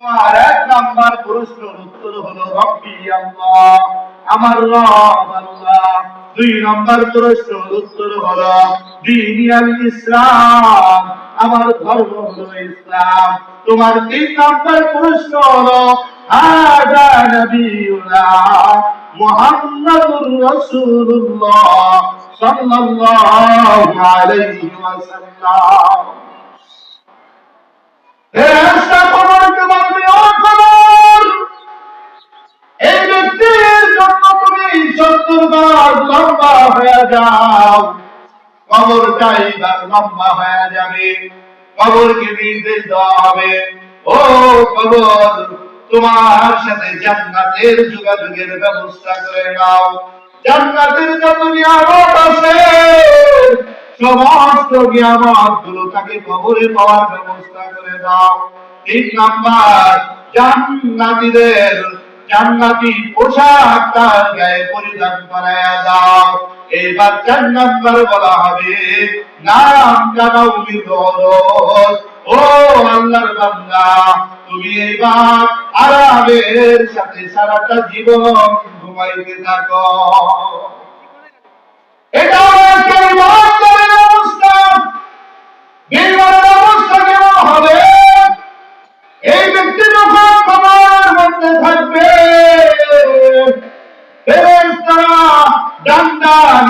আর এক নাম্বার প্রশ্নের উত্তর হলো, রব্বি আল্লাহ, আমার রব আল্লাহ। দুই নাম্বার প্রশ্নের উত্তর হলো দিনিয়াল ইসলাম আমার ধর্ম হলো ইসলাম। তোমার তিন নাম্বার প্রশ্ন হলো হাজা নবিউল্লাহ মুহাম্মাদুর রাসূলুল্লাহ সাল্লাল্লাহু আলাইহি ওয়াসাল্লাম। যাও। লম্বা হয়ে যাবে। হবে। ও কবর, তোমার সাথে জান্নাতের যোগাযোগের ব্যবস্থা করে নাও। জান্নাতের যত নিয়ামত আছে, সমস্ত নিয়ামতগুলো তাকে কবরে পাওয়ার ব্যবস্থা করে দাও। তিন নাম্বার, জান্নাতীদের জান্নাতি পোশাক তার গায়ে পরিধান করায়া দাও। এবার চার নাম্বার বলা হবে, নাম বিরোধ ও আল্লাহর বান্দা, তুমি আরামের সাথে সারাটা জীবন ঘুমাইতে থাকো। এটা একটা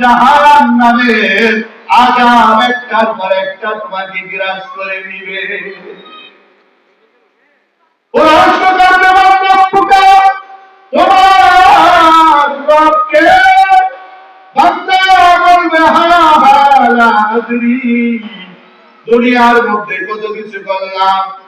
জাহান আগাম একটার পর একটা তোমাকে বিরাজ করে নিবে। দুনিয়ার মধ্যে কত কিছু করলাম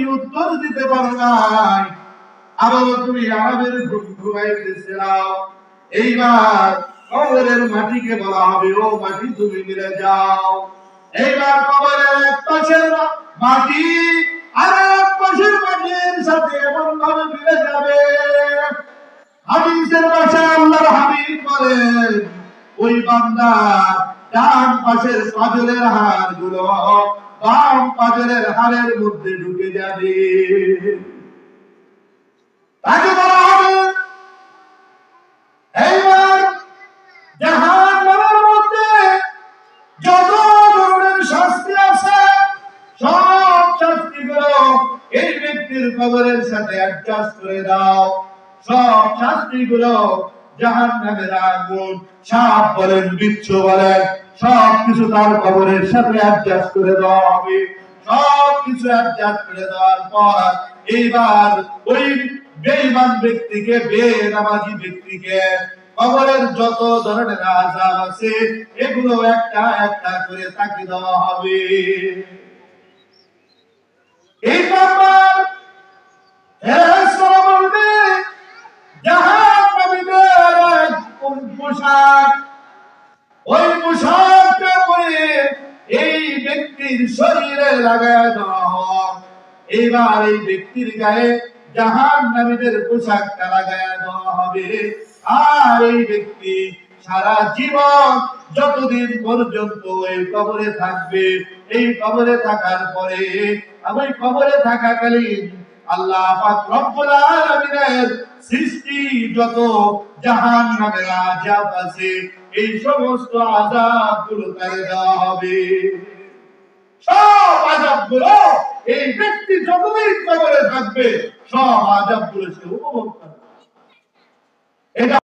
তুমি উত্তর দিতে পারো নাই আবারও তুমি আরবের ঘুম ঘুমাইতেছিলাও এইবার কবরের মাটিকে বলা হবে, ও মাটি তুমি মিলে যাও। এইবার কবরের এক পাশের মাটি আর এক পাশের মাটির সাথে এমন ভাবে মিলে যাবে। হাদিসের ভাষায় আল্লাহর হাবিব বলেন, ওই বান্দা ডান পাশের পাজরের হাড়গুলো বাম পাজরের হাড়ের মধ্যে ঢুকে যাবে। তাকে বলা হবে শাস্তি এই ব্যক্তির সাথে দাও। সব জাহান নামের আগুন, সাপ বলেন, বিচ্ছু বলেন সব কিছু তার কবরের সাথে অ্যাডজাস্ট করে দেওয়া হবে সব কিছু অ্যাডজাস্ট করে দেওয়ার পর এইবার ওই বেঈমান ব্যক্তিকে, বেনামাজি ব্যক্তিকে কবরের যত ধরনের আযাব আছে, এগুলো একটা একটা করে তাকে দেওয়া হবে। এই ফেরেশতারা ব্যক্তির শরীরে লাগায় দেওয়া হয়। এইবার এই ব্যক্তির গায়ে জাহান নামীদের পোশাকটা লাগায় দেওয়া হবে। আর এই ব্যক্তি সারা জীবন যতদিন পর্যন্ত এই কবরে থাকবে, এই কবরে থাকার পরে আমি কবরে থাকাকালীন আল্লাহ পাক রব্বুল আলামিনের সৃষ্টি যত জাহান নামের আযাব আছে, এই সমস্ত আযাবগুলো তারে দেওয়া হবে। সব আজাবগুলো এই ব্যক্তি যতদিন কবরে থাকবে, সব আজাবগুলো সে উপভোগ করবে। এটা